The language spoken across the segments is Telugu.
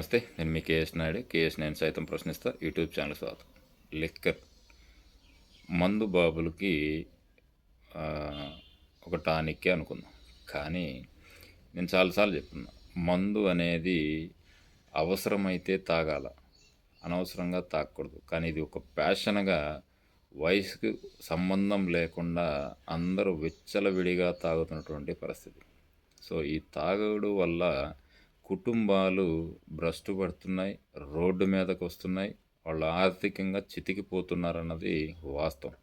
నమస్తే నేను మీ కేఎస్ నాయుడు కేఎస్ నేను సైతం ప్రశ్నిస్తా యూట్యూబ్ ఛానల్ స్వాగతం. లిక్కర్. మందు బాబులకి ఒక టానిక్కే అనుకుందాం. కానీ నేను చాలాసార్లు చెప్తున్నా మందు అనేది అవసరమైతే తాగాల. అనవసరంగా తాగకూడదు కానీ ఇది ఒక ప్యాషన్గా వయసుకు సంబంధం లేకుండా అందరూ విచ్చలవిడిగా తాగుతున్నటువంటి పరిస్థితి. సో ఈ తాగుడు వల్ల కుటుంబాలు భ్రష్టు పడుతున్నాయి రోడ్డు మీదకు వస్తున్నాయి వాళ్ళు ఆర్థికంగా చితికిపోతున్నారన్నది వాస్తవం.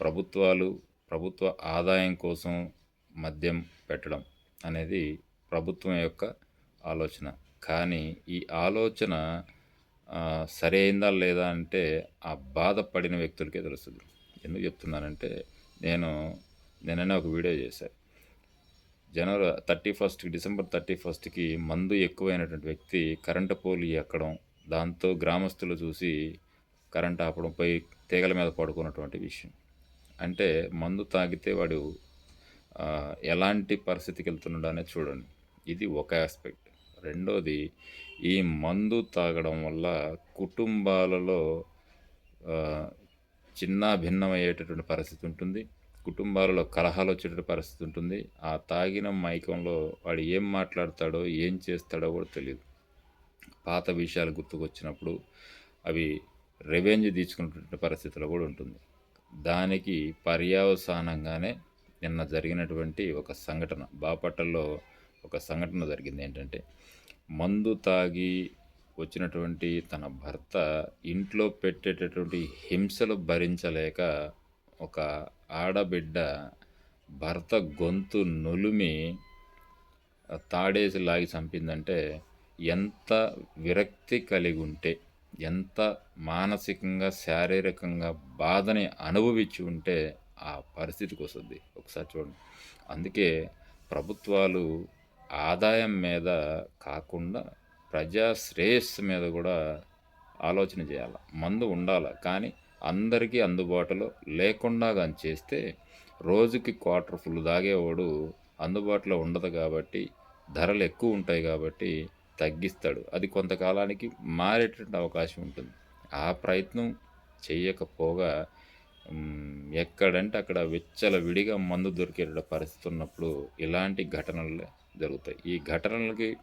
ప్రభుత్వాలు ప్రభుత్వ ఆదాయం కోసం మద్యం పెట్టడం అనేది ప్రభుత్వం యొక్క ఆలోచన. కానీ ఈ ఆలోచన సరైందా లేదా అంటే ఆ బాధపడిన వ్యక్తులకే తెలుస్తుంది. ఎందుకు చెప్తున్నానంటే నేను నిన్ననే ఒక వీడియో చేశాను January thirty first December thirty ఫస్ట్కి మందు ఎక్కువైనటువంటి వ్యక్తి కరెంటు పోలు ఎక్కడం దాంతో గ్రామస్తులు చూసి కరెంట్ ఆపడం పై తీగల మీద పడుకున్నటువంటి విషయం. అంటే మందు తాగితే వాడు ఎలాంటి పరిస్థితికి వెళ్తున్నాడు అనేది చూడండి. ఇది ఒక ఆస్పెక్ట్. రెండోది ఈ మందు తాగడం వల్ల కుటుంబాలలో చిన్న భిన్నమయ్యేటటువంటి పరిస్థితి ఉంటుంది. కుటుంబాలలో కలహాలు వచ్చేట పరిస్థితి ఉంటుంది. ఆ తాగిన మైకంలో వాడు ఏం మాట్లాడతాడో ఏం చేస్తాడో కూడా తెలియదు పాత విషయాలు గుర్తుకొచ్చినప్పుడు అవి రెవెంజ్ తీసుకున్నటువంటి పరిస్థితిలో కూడా ఉంటుంది. దానికి పర్యావసానంగానే నిన్న జరిగినటువంటి ఒక సంఘటన బాపట్టల్లో ఒక సంఘటన జరిగింది ఏంటంటే మందు తాగి వచ్చినటువంటి తన భర్త ఇంట్లో పెట్టేటటువంటి హింసలు భరించలేక ఒక ఆడబిడ్డ భర్త గొంతు నులిమి తాడేసి లాగి చంపిందంటే ఎంత విరక్తి కలిగి ఉంటే ఎంత మానసికంగా శారీరకంగా బాధని అనుభవించి ఉంటే ఆ పరిస్థితికి వస్తుంది. ఒకసారి చూడండి. అందుకే ప్రభుత్వాలు ఆదాయం మీద కాకుండా ప్రజా శ్రేయస్సు మీద కూడా ఆలోచన చేయాలి. మందు ఉండాలి. కానీ అందరికీ అందుబాటులో లేకుండా కానీ చేస్తే రోజుకి క్వార్టర్ ఫుల్ తాగేవాడు అందుబాటులో ఉండదు కాబట్టి ధరలు ఎక్కువ ఉంటాయి కాబట్టి తగ్గిస్తాడు. అది కొంతకాలానికి మారేటువంటి అవకాశం ఉంటుంది. ఆ ప్రయత్నం చేయకపోగా ఎక్కడంటే అక్కడ విచ్చల విడిగా మందు దొరికే పరిస్థితి ఉన్నప్పుడు ఇలాంటి ఘటనలు జరుగుతాయి. ఈ ఘటనలకి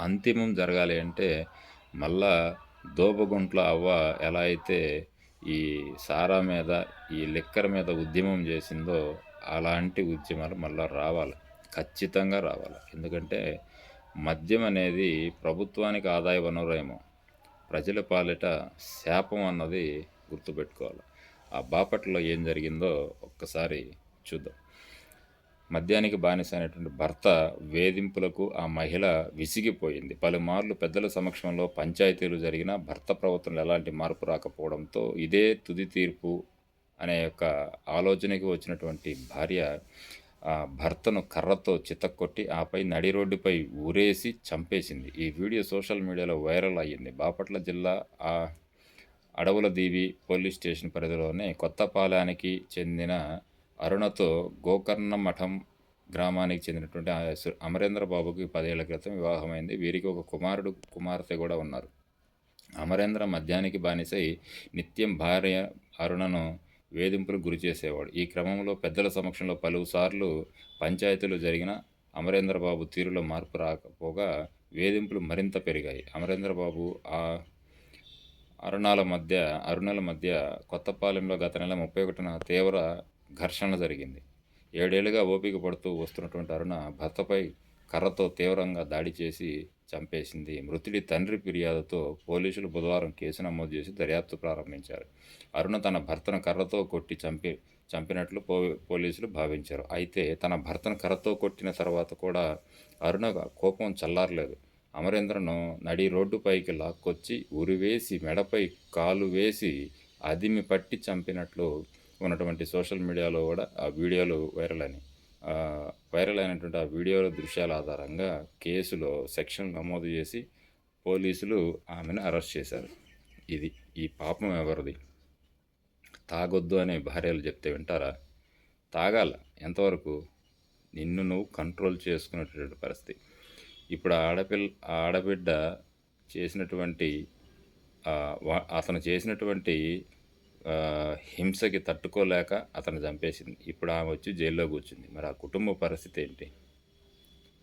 అంతిమం జరగాలి అంటే మళ్ళా దోబగుంట్ల అవ్వ ఎలా అయితే ఈ సారా మీద ఈ లిక్కర్ మీద ఉద్యమం చేసిందో అలాంటి ఉద్యమాలు మళ్ళీ రావాలి. ఖచ్చితంగా రావాలి. ఎందుకంటే మద్యం అనేది ప్రభుత్వానికి ఆదాయ వనరేమో ప్రజల పాలిట శాపం అన్నది గుర్తుపెట్టుకోవాలి. ఆ బాపట్లో ఏం జరిగిందో ఒక్కసారి చూద్దాం. మద్యానికి బానిసైనటువంటి భర్త వేధింపులకు ఆ మహిళ విసిగిపోయింది. పలుమార్లు పెద్దల సమక్షంలో పంచాయతీలు జరిగిన భర్త ప్రవర్తనలు ఎలాంటి మార్పు రాకపోవడంతో ఇదే తుది తీర్పు అనే యొక్క ఆలోచనకి వచ్చినటువంటి భార్య ఆ భర్తను కర్రతో చితక్కొట్టి ఆపై నడి రోడ్డుపై ఊరేసి చంపేసింది. ఈ వీడియో సోషల్ మీడియాలో వైరల్ అయ్యింది. బాపట్ల జిల్లా ఆ అడవుల దీవి పోలీస్ స్టేషన్ పరిధిలోనే కొత్తపాలెనికి చెందిన అరుణతో గోకర్ణ మఠం గ్రామానికి చెందినటువంటి ఆ అమరేంద్ర బాబుకి పదేళ్ళ క్రితం వివాహమైంది. వీరికి ఒక కుమారుడు కుమార్తె కూడా ఉన్నారు. అమరేంద్ర మద్యానికి బానిసై నిత్యం భార్య అరుణను వేధింపులకు గురి చేసేవాడు. ఈ క్రమంలో పెద్దల సమక్షంలో పలుసార్లు పంచాయతీలు జరిగిన అమరేంద్రబాబు తీరులో మార్పు రాకపోగా వేధింపులు మరింత పెరిగాయి. అమరేంద్రబాబు ఆ అరుణాల మధ్య అరుణాల మధ్య కొత్తపాలెంలో గత నెల ముప్పై ఒకటిన తీవ్ర ఘర్షణ జరిగింది. ఏడేళ్ళుగా ఓపిక పడుతూ వస్తున్నటువంటి అరుణ భర్తపై కర్రతో తీవ్రంగా దాడి చేసి చంపేసింది. మృతుడి తండ్రి ఫిర్యాదుతో పోలీసులు బుధవారం కేసు నమోదు చేసి దర్యాప్తు ప్రారంభించారు. అరుణ తన భర్తను కర్రతో కొట్టి చంపి చంపినట్లు పో పోలీసులు భావించారు. అయితే తన భర్తను కర్రతో కొట్టిన తర్వాత కూడా అరుణ కోపం చల్లారలేదు. అమరేంద్రను నడి రోడ్డుపైకి లాక్కొచ్చి ఉరివేసి మెడపై కాలు వేసి అదిమి పట్టి చంపినట్లు ఉన్నటువంటి సోషల్ మీడియాలో కూడా ఆ వీడియోలు వైరల్ అయినాయి. వైరల్ అయినటువంటి ఆ వీడియోల దృశ్యాల ఆధారంగా కేసులో సెక్షన్ నమోదు చేసి పోలీసులు ఆమెను అరెస్ట్ చేశారు. ఇది ఈ పాపం ఎవరిది? తాగొద్దు అనే భార్యలు చెప్తే వింటారా? తాగాల. ఎంతవరకు? నిన్ను నువ్వు కంట్రోల్ చేసుకునేటటువంటి పరిస్థితి. ఇప్పుడు ఆడపిల్ల ఆడబిడ్డ చేసినటువంటి అతను చేసినటువంటి హింసకి తట్టుకోలేక అతను చంపేసింది. ఇప్పుడు ఆమె వచ్చి జైల్లో కూర్చుంది. మరి ఆ కుటుంబ పరిస్థితి ఏంటి?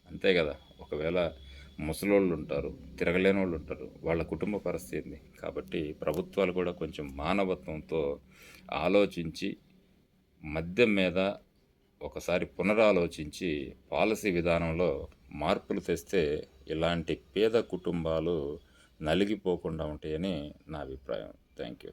అంతే కదా. ఒకవేళ ముసలోళ్ళు ఉంటారు తిరగలేని వాళ్ళు ఉంటారు వాళ్ళ కుటుంబ పరిస్థితి ఏంది? కాబట్టి ప్రభుత్వాలు కూడా కొంచెం మానవత్వంతో ఆలోచించి మద్యం మీద ఒకసారి పునరాలోచించి పాలసీ విధానంలో మార్పులు తెస్తే ఇలాంటి పేద కుటుంబాలు నలిగిపోకుండా ఉంటాయని నా అభిప్రాయం. Thank you.